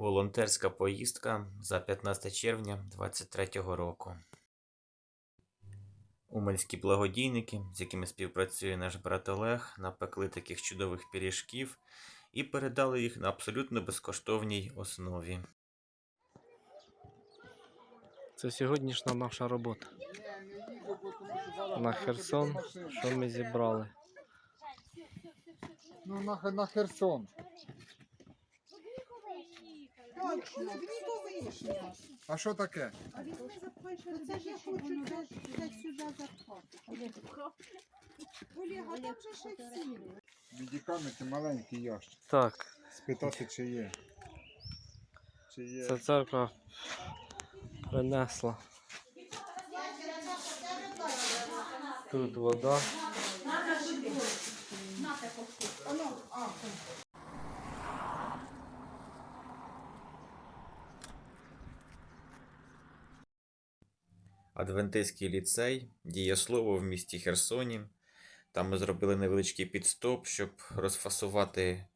Волонтерська поїздка за 15 червня 2023 року. Уманські благодійники, з якими співпрацює наш брат Олег, напекли таких чудових пиріжків і передали їх на абсолютно безкоштовній основі. Це сьогоднішня наша робота. На Херсон, що ми зібрали. Ну, на, на Херсон. Точно, в ній вишня. А що таке? Це ж я хочу це, це сюди запхати. Олег, а там же ще сіль. Медикаменти маленький ящик. Так, Спитати, чи є. Чи є. ця церква принесла. Тут вода. Адвентистський ліцей, дієслово в місті Херсоні. Там ми зробили невеличкий підстоп, щоб розфасувати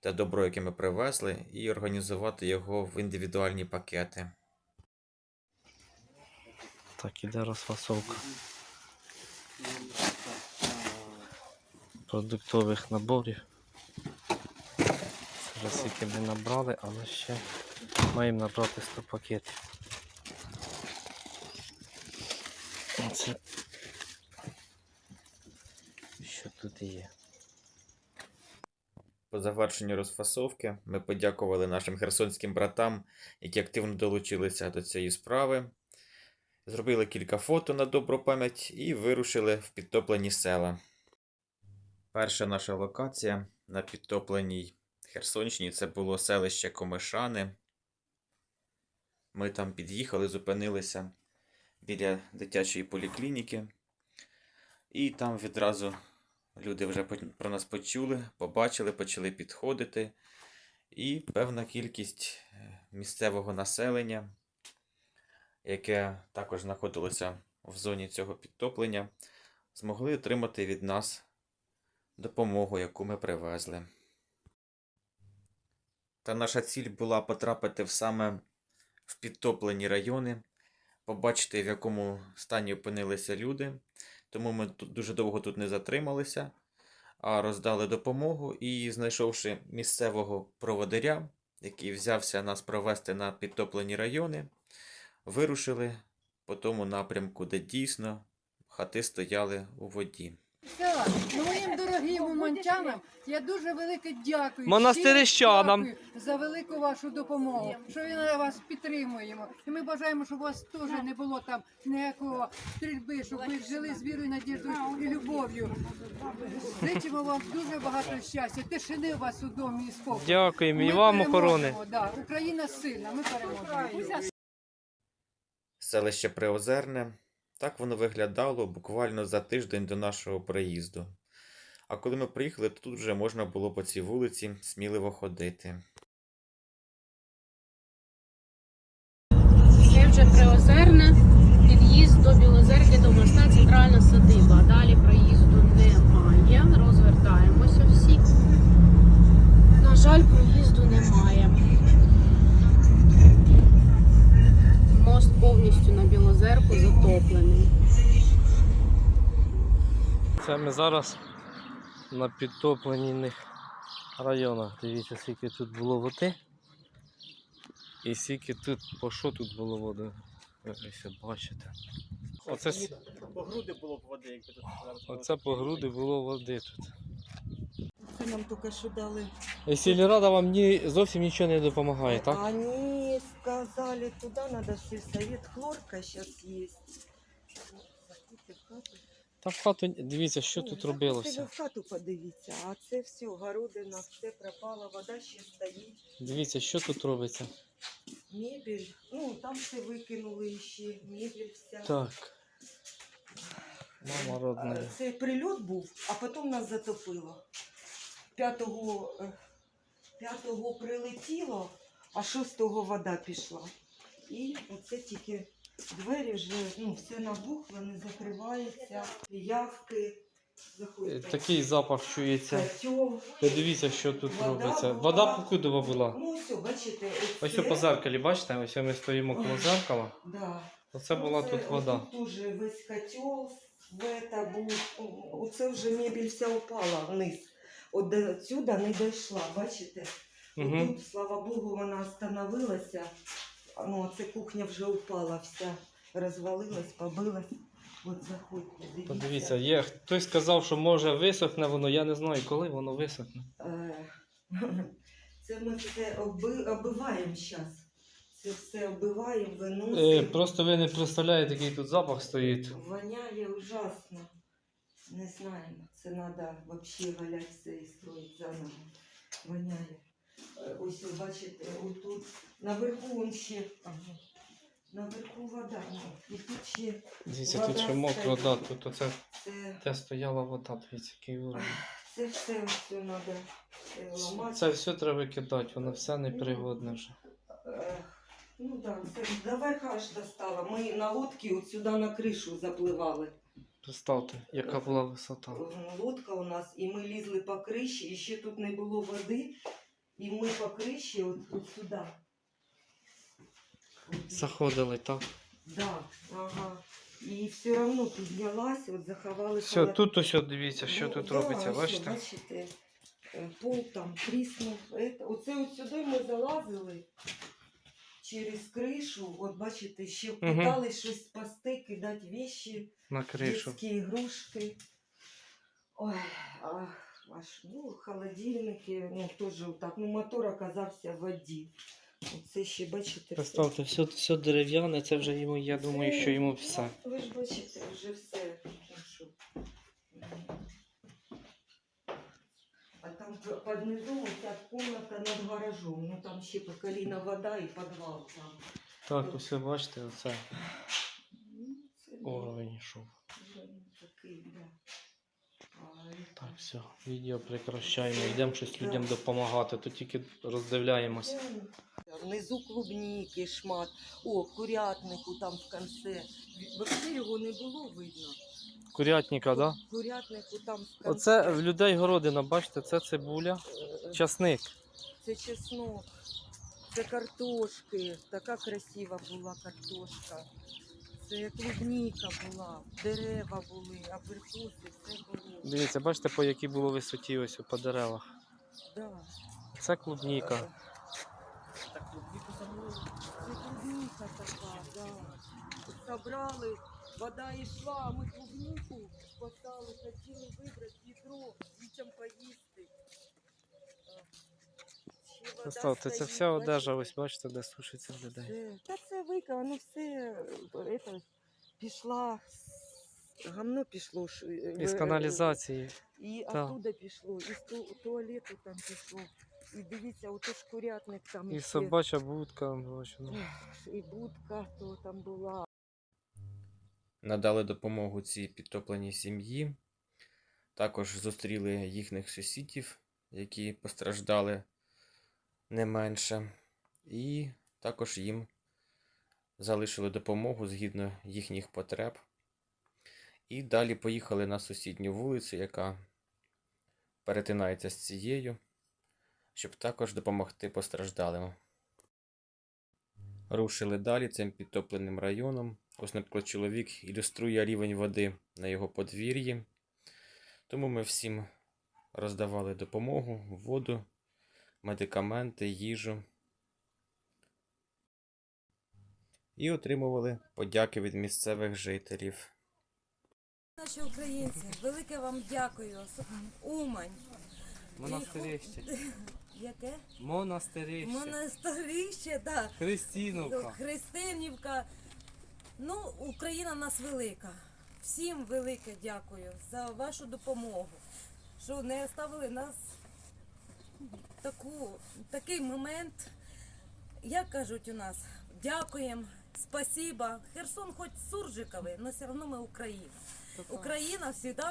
те добро, яке ми привезли, і організувати його в індивідуальні пакети. Так, іде розфасовка продуктових наборів. Зараз скільки ми набрали, але ще маємо набрати 100 пакетів. Оце що є. По завершенню розфасовки ми подякували нашим херсонським братам, які активно долучилися до цієї справи. Зробили кілька фото на добру пам'ять і вирушили в підтоплені села. Перша наша локація на підтопленій Херсонщині це було селище Комишани. Ми там під'їхали, зупинилися біля дитячої поліклініки. І там відразу люди вже про нас почули, побачили, почали підходити. І певна кількість е, місцевого населення, яке також знаходилося в зоні цього підтоплення, змогли отримати від нас допомогу, яку ми привезли. Та наша ціль була потрапити в саме в підтоплені райони, побачити, в якому стані опинилися люди. Тому ми дуже довго тут не затрималися, а роздали допомогу і, знайшовши місцевого проводиря, який взявся нас провести на підтоплені райони, вирушили по тому напрямку, де дійсно хати стояли у воді. Так, моїм дорогим я дуже велике дякую. Монастирищанам. щиро дякую за велику вашу допомогу, що ми на вас підтримуємо. І ми бажаємо, щоб у вас теж не було там ніякого стрільби, щоб ви жили з вірою, надіждою і любов'ю. Зичимо вам дуже багато щастя, тишини у вас у домі і спокою. Дякуємо і Ми вам переможемо, охорони. Да. Україна сильна, ми переможемо. Селище Приозерне. Так воно виглядало буквально за тиждень до нашого приїзду. А коли ми приїхали, то тут вже можна було по цій вулиці сміливо ходити. Це вже Приозерне, під'їзд до Білозерки, до моста, центральна садиба. Далі проїзду немає. Розвертаємося всі. На жаль, проїзду немає. Мост повністю на Білозерку затоплений. Це ми зараз на підтоплених районах. Дивіться, скільки тут було води. І скільки тут, по що тут було води. Ви ось бачите. Оце, По груди було б води, якби тут оце по груди було води тут. Це нам тільки що дали. І сільрада вам ні, зовсім нічого не допомагає, так? Они сказали, туда надо в сельсовет. Хлорка сейчас есть. Та в хату, дивіться, що Ну, тут ви робилося. в хату подивіться, а це все, городина, все пропало, вода ще стоїть, Дивіться, що тут робиться. мебель. Ну, там все викинули ще, мебель вся. Так. Мама родна. Це прильот був, а потім нас затопило. П'ятого, е, п'ятого прилетіло, а шостого вода пішла. І оце тільки двері вже, ну, все набухло, не закривається, явки Е, Заходьте. Такий запах чується. Котел. Подивіться, що тут Вода робиться. була. Вода покудова була. Ну, все, бачите, Ось оце- по зеркалі, бачите, ось ми стоїмо коло зеркала. Да. Оце була Оце- тут вода. Тут теж весь котел, в это був, оце вже мебель вся упала вниз. От до сюди не дійшла, бачите? Угу. Тут, слава Богу, вона остановилася. А, Ну, це кухня вже упала вся, розвалилась, побилась. От заходьте, дивіться. Подивіться, є. Хтось сказав, що може висохне воно, я не знаю, коли воно висохне. Е, Це ми все оби, оббиваємо зараз. Це все оббиваємо, Е, виносимо. просто ви не представляєте, який тут запах стоїть. Воняє ужасно. Не знаємо. Це треба взагалі валяти все і строїти заново. Воняє. Е, Ось бачите, отут наверху он ще. Ага. Наверху вода. ну, І тут ще Дивіться, тут ще мокра стоїть. вода, тут оце це, де стояла вода, дивіться, який уровень. це все, все треба ламати. Це все треба викидати, воно все непригодне вже. Е, Ну так, це до верха аж достала. Ми на лодці от сюди на кришу запливали. Представте, яка була висота. Е, Лодка у нас, і ми лізли по криші, і ще тут не було води. І ми по криші от, от сюди. От, Заходили, так. Да, ага. І все одно піднялася, от заховали. Все, холод- тут ось от дивіться, що Ну, тут да, робиться, ось, бачите? бачите, е, пол там тріснув. Оце от сюди ми залазили через кришу. От бачите, ще питали щось спасти, кидати вещи, На кришу. дитячі ігрушки. Ой, ах, аж, ну, холодильники, ну, теж так, ну, мотор оказався в воді. Оце ще, бачите, все. Все, все дерев'яне, це вже йому, я думаю, що йому все. Ви ж бачите, вже все. Ну, що. А там п- під низом ця комната над гаражом. Ну там ще по коліна вода і підвал там. Так, ось ви бачите, оце Ну, це уровень йшов. вже такий, да. Так, все, відео прекращаємо, йдемо щось людям допомагати, то тільки роздивляємось. Внизу клубніки шмат. О, курятнику там в кінці. Взагалі його не було видно. Курятника, да? Курятнику там в кінці. Оце в людей городина, бачите, це цибуля, часник. Це чеснок, це картошки. Така красива була картошка. Це клубніка була, дерева були, абрикоси, все було. Дивіться, бачите, по якій було висоті ось по деревах. Да. Це клубніка. Так, клубніку забули. Це клубніка така, да. Собрали, вода йшла, а ми клубніку спасали, хотіли вибрати відро, дітям поїсти. Ще вода Представте, це стоїть, вся одежа, ось бачите, де сушиться в людей. Це, та воно все е, это, пішла, гамно пішло. е, Із каналізації. І оттуда пішло, із ту, туалету там пішло. І дивіться, ото ж курятник там І ще. собача будка, бачу. ну. І будка то там була. Надали допомогу цій підтопленій сім'ї. Також зустріли їхніх сусідів, які постраждали не менше. І також їм залишили допомогу згідно їхніх потреб. І далі поїхали на сусідню вулицю, яка перетинається з цією, щоб також допомогти постраждалим. Рушили далі цим підтопленим районом. Ось, наприклад, чоловік ілюструє рівень води на його подвір'ї. Тому ми всім роздавали допомогу, воду, медикаменти, їжу. І отримували подяки від місцевих жителів. Наші українці, велике вам дякую. Умань. Монастирище. Яке? Монастирище. Монастирище, так. Христіновка. Христинівка. Ну, Україна в нас велика. Всім велике дякую за вашу допомогу, що не оставили нас таку, такий момент. Як кажуть у нас, дякуємо, спасіба. Херсон хоч суржиковий, але все одно ми Україна. Україна завжди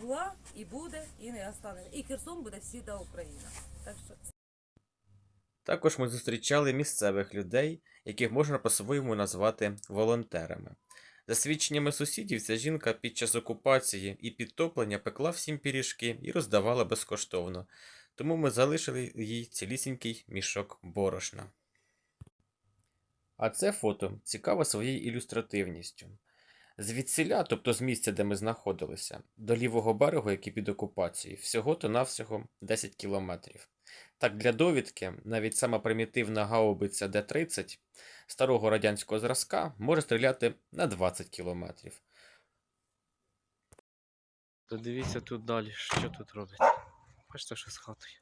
була і буде, і не остане. І Херсон буде завжди Україна. Так що Також ми зустрічали місцевих людей, яких можна по-своєму назвати волонтерами. За свідченнями сусідів, ця жінка під час окупації і підтоплення пекла всім пиріжки і роздавала безкоштовно. Тому ми залишили їй цілісінький мішок борошна. А це фото цікаве своєю ілюстративністю. Звідсіля, тобто з місця, де ми знаходилися, до лівого берегу, який під окупацією, всього-то навсього 10 кілометрів. Так, для довідки, навіть сама примітивна гаубиця Д-30 старого радянського зразка може стріляти на 20 кілометрів. То дивіться тут далі, що тут робить. Бачите, що з хатою.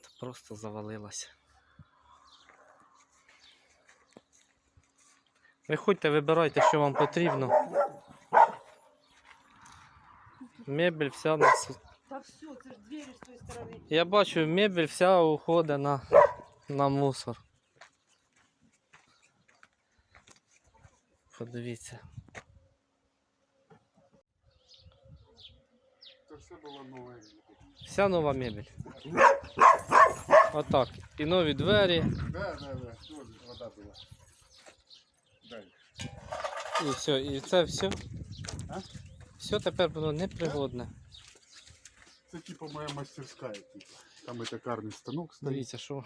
Та просто завалилася. Виходьте, вибирайте, що вам потрібно. Мебель вся на Та все, це ж двері з тої сторони. Я бачу, мебель вся уходить на, на мусор. Подивіться. Це все було нове. Вся нова мебель. Отак. І нові двері, Да, да, да. Тоже вода була. Далі. і все. І це все. А? Все тепер воно непригодне. Це типу моя мастерська, типу. Там і токарний станок стоїть. Дивіться, що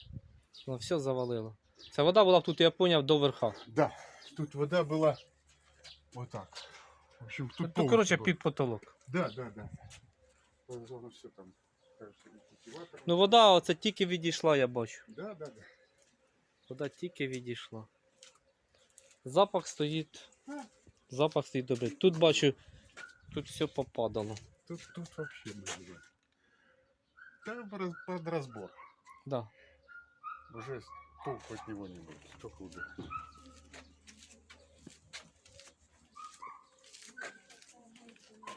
воно все завалило. Ця вода була тут, я поняв, до верха. Да. Тут вода була отак. В общем, тут Ну, повністю коротше, було. під потолок. Да, да, да. Воно все там. кажется, і культиватор. Ну вода оце тільки відійшла, я бачу. Да, да, да. Вода тільки відійшла. Запах стоїть. Запах стоїть добрий. Тут бачу, тут все попадало. Тут, тут вообще может быть. Там раз- под разбор. Да. Уже толку от него не будет. Что хуже.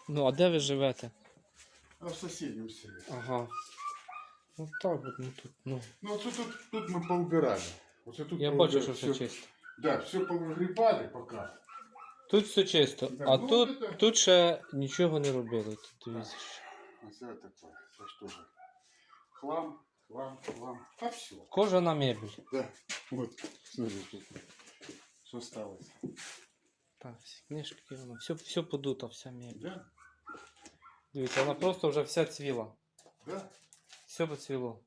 Ну, а де ви живете? А в соседнем селе. Ага. Ну так от, ну тут, ну. Ну, вот тут, тут, тут мы поубирали. Вот тут Я поубирали. бачу, що все Всё- чисто. Да, все повыгребали пока. Тут все чисто, Да, а ну, тут, это- тут ще нічого не робили. Тут дивіться. А все такое. Все что же. Хлам, хлам, хлам. А все. Кожана мебель. Да. Вот. Смотри, что, что осталось. Так, всі книжки, воно, все, все подуто, вся мебель. Да? Дивіться, вона просто вже вся цвіла. Да. Все поцвіло.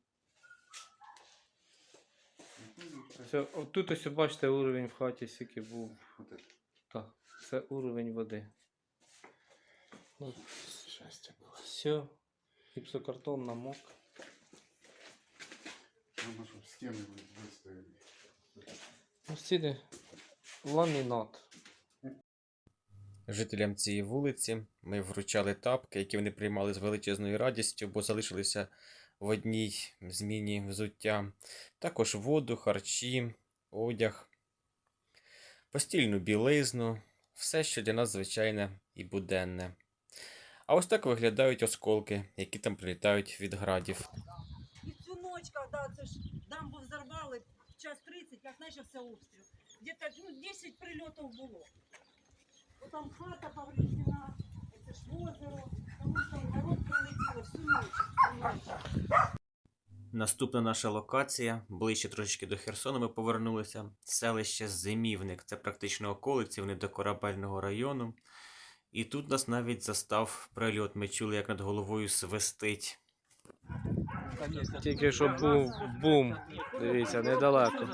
Все, от тут ось бачите уровень в хаті, скільки був. Вот это. Так, це уровень води. Ну, Счастье было. все. Гіпсокартон намок. Ну, чтобы стены вы- выставили. Ну, стіни ламінат. Жителям цієї вулиці ми вручали тапки, які вони приймали з величезною радістю, бо залишилися в одній зміні взуття. Також воду, харчі, одяг, постільну білизну, все, що для нас звичайне і буденне. А ось так виглядають осколки, які там прилітають від градів. І цю ніч, коли це ж дамбу взорвали, в час 30, як почався обстріл, где-то ну, 10 прильотів було. От там хата повреждена, це ж озеро, Наступна наша локація, ближче трошечки до Херсону ми повернулися. Селище Зимівник. Це практично околиці, вони до корабельного району. І тут нас навіть застав прильот. Ми чули, як над головою свистить. Тільки що був бум. Дивіться, недалеко.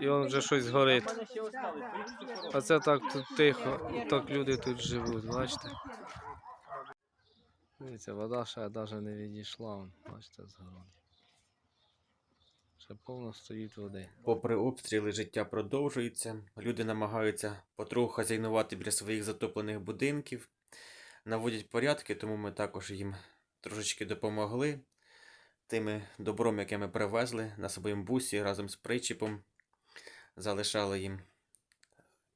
І он вже щось горить. А це так тут тихо. Так люди тут живуть, бачите? Дивіться, вода ще навіть не відійшла. Бачите, згороді. Ще повно стоїть води. Попри обстріли, життя продовжується. Люди намагаються потроху хазяйнувати біля своїх затоплених будинків, наводять порядки, тому ми також їм трошечки допомогли тими добром, яке ми привезли на своєму бусі разом з причіпом. Залишали їм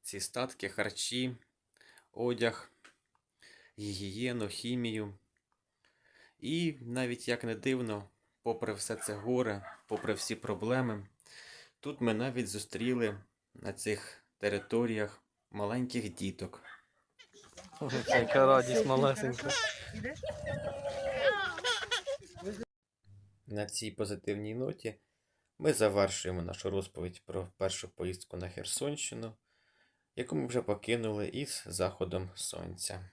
ці статки, харчі, одяг, гігієну, хімію. І навіть як не дивно, попри все це горе, попри всі проблеми, тут ми навіть зустріли на цих територіях маленьких діток. Яка радість малесенька. На цій позитивній ноті ми завершуємо нашу розповідь про першу поїздку на Херсонщину. яку ми вже покинули із заходом сонця.